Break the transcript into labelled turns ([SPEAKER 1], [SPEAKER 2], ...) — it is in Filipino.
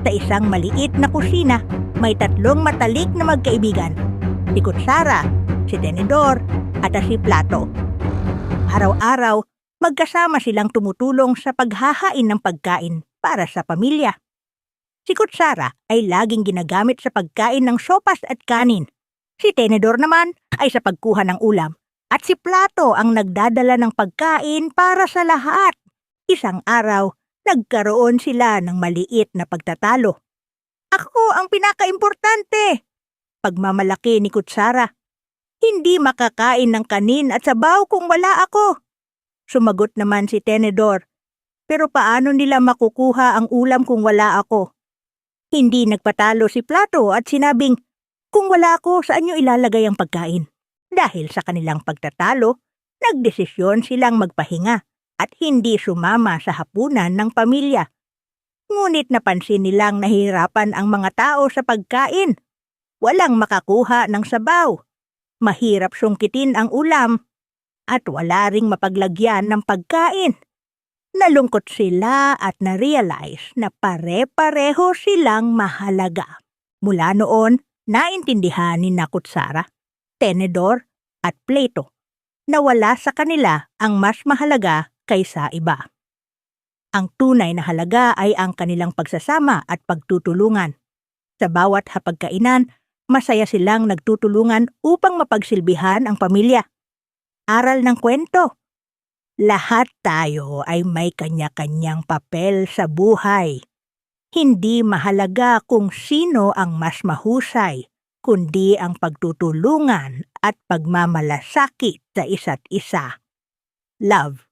[SPEAKER 1] Sa isang maliit na kusina, may tatlong matalik na magkaibigan. Si Kutsara, si Tenedor, at si Plato. Araw-araw, magkasama silang tumutulong sa paghahain ng pagkain para sa pamilya. Si Kutsara ay laging ginagamit sa pagkain ng sopas at kanin. Si Tenedor naman ay sa pagkuha ng ulam. At si Plato ang nagdadala ng pagkain para sa lahat. Isang araw, nagkaroon sila ng maliit na pagtatalo. Ako ang pinakaimportante! Pagmamalaki ni Kutsara. Hindi makakain ng kanin at sabaw kung wala ako. Sumagot naman si Tenedor. Pero paano nila makukuha ang ulam kung wala ako? Hindi nagpatalo si Plato at sinabing, kung wala ako, saan nyo ilalagay ang pagkain? Dahil sa kanilang pagtatalo, nagdesisyon silang magpahinga at hindi sumama sa hapunan ng pamilya. Ngunit napansin nilang nahihirapan ang mga tao sa pagkain. Walang makakuha ng sabaw. Mahirap sungkitin ang ulam at wala ring mapaglagyan ng pagkain. Nalungkot sila at na-realize na pare-pareho silang mahalaga. Mula noon, naintindihan ni Nakutsara, Tenedor at Plato na wala sa kanila ang mas mahalaga kaysa iba. Ang tunay na halaga ay ang kanilang pagsasama at pagtutulungan. Sa bawat hapagkainan, masaya silang nagtutulungan upang mapagsilbihan ang pamilya. Aral ng kwento. Lahat tayo ay may kanya-kanyang papel sa buhay. Hindi mahalaga kung sino ang mas mahusay, kundi ang pagtutulungan at pagmamalasakit sa isa't isa. Love.